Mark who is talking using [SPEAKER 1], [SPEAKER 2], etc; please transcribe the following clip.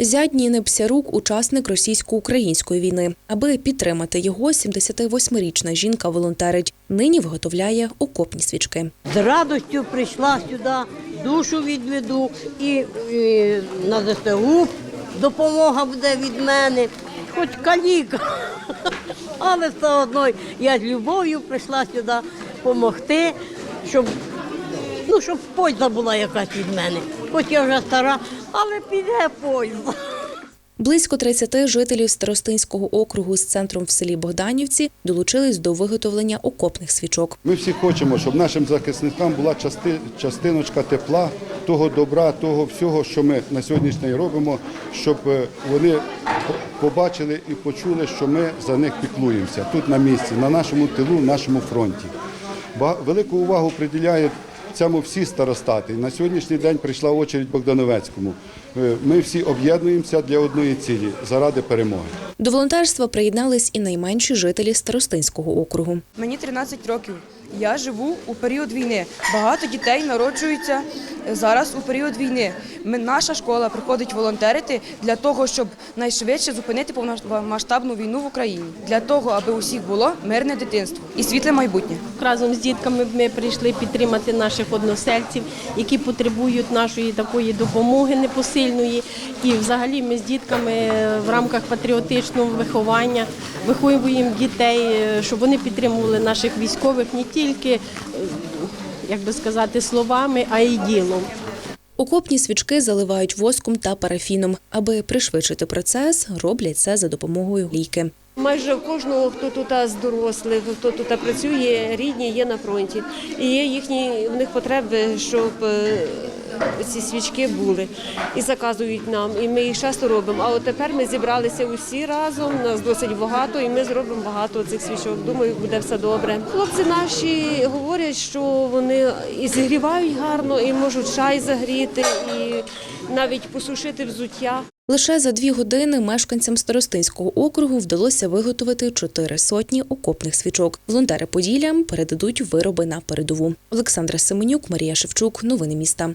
[SPEAKER 1] Зять Ніни Псярук – учасник російсько-української війни. Аби підтримати його, 78-річна жінка волонтерить. Нині виготовляє окопні свічки.
[SPEAKER 2] З радістю прийшла сюди, душу відведу і, і на ЗСУ допомога буде від мене, хоч каліка. Але все одно я з любов'ю прийшла сюди допомогти, щоб, ну, щоб польза була якась від мене. Хоч я вже стара, але піде польза.
[SPEAKER 1] Близько 30 жителів Старостинського округу з центром в селі Богданівці долучились до виготовлення окопних свічок.
[SPEAKER 3] Ми всі хочемо, щоб нашим захисникам була части, частиночка тепла, того добра, того всього, що ми на сьогоднішній день робимо, щоб е, вони побачили і почули, що ми за них піклуємося тут на місці, на нашому тилу, нашому фронті. Ба- Велику увагу приділяють цьому всі старостати. На сьогоднішній день прийшла очередь Богдановецькому. Е, Ми всі об'єднуємося для одної цілі заради перемоги.
[SPEAKER 1] До волонтерства приєднались і найменші жителі Старостинського округу.
[SPEAKER 4] Мені 13 років. Я живу у період війни. Багато дітей народжуються зараз у період війни. Ми, наша школа приходить волонтерити для того, щоб найшвидше зупинити повномасштабну війну в Україні, для того, аби у всіх було мирне дитинство і світле майбутнє.
[SPEAKER 5] Разом з дітками ми прийшли підтримати наших односельців, які потребують нашої такої допомоги непосильної. І взагалі ми з дітками в рамках патріотичного виховання виховуємо дітей, е, щоб вони підтримували наших військових не тільки, е, як би сказати, словами, а й ділом.
[SPEAKER 1] Окопні свічки заливають воском та парафіном. Аби пришвидшити процес, роблять це за допомогою лійки.
[SPEAKER 6] Майже в кожного, хто тут з дорослих, хто тут працює, рідні є на фронті. І є їхні в них потреби, щоб е, ці свічки були і заказують нам. І ми їх часто робимо. А от тепер ми зібралися усі разом. Нас досить багато, і ми зробимо багато цих свічок. Думаю, буде все добре. Хлопці наші говорять, що вони і зігрівають гарно, і можуть чай загріти, і навіть посушити взуття.
[SPEAKER 1] Лише за дві години мешканцям Старостинського округу вдалося виготовити чотири сотні окопних свічок. Волонтери Поділля передадуть вироби на передову. Олександра Семенюк, Марія Шевчук. Новини міста.